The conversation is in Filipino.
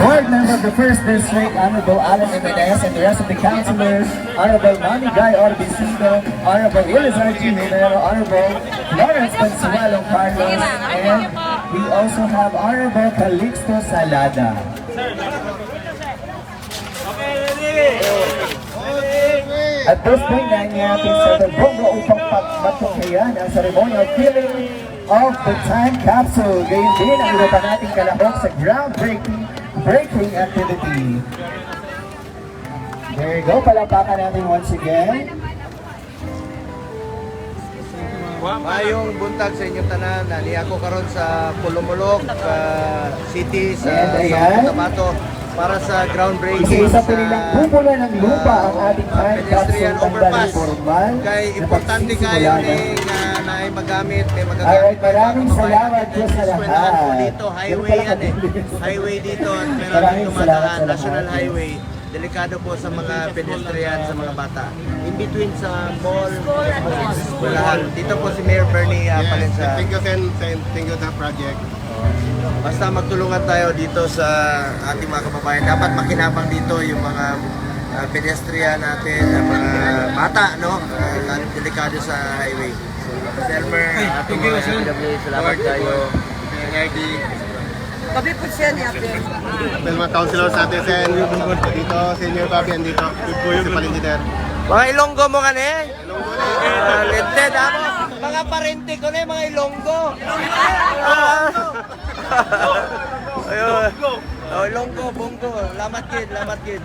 Board member of the First District, Honorable Alan Jimenez, and the rest of the councilors, Honorable Manny Guy Orbicido, Honorable Elizar G. Honorable Lawrence Consuelo Carlos, and we also have Honorable Calixto Salada. At this point, nangyayari sa Dalbongo upang pagmatukayan ang ceremonial filling of the time capsule. Gayun din ang iba pa nating kalahok sa groundbreaking breaking activity. There you go, palapakan natin once again. Mayong buntag sa inyong tanan, nali ako karon sa Pulumulok uh, City sa And sa ayan. Cotabato para sa groundbreaking nilang pupula ng lupa ang ating capsule pedestrian overpass. Formal. Kay na importante kayo ni ng- nga na ay magamit, may magagamit. Alright, maraming salamat po sa lahat. po dito, highway yan eh. kabilis. Highway dito at meron Maraming dumadaan, sa national highway. Delikado po sa mga pedestrian, sa mga bata. In between sa mall, eskwelahan. Dito po si Mayor Bernie uh, Yes, Palensa. thank you, Sen. Sen. Thank you sa project. Basta magtulungan tayo dito sa ating mga kababayan. Dapat makinabang dito yung mga uh, pedestrian natin, ang mga bata, no? Uh, delikado sa highway. So, Elmer, ating mga FW, salamat tayo. NRD. Gabi po siya ni Abel. Dahil mga councilors natin, Sen. Dito, Senior Bobby, andito. Si Palinjiter. Mga ilonggo mo ka ne? Uh, Linted, ako. Mga parente ko ne, mga ilonggo. Ah. Ayun. Oh, ilonggo, bonggo. Lamat kid, lamat kid.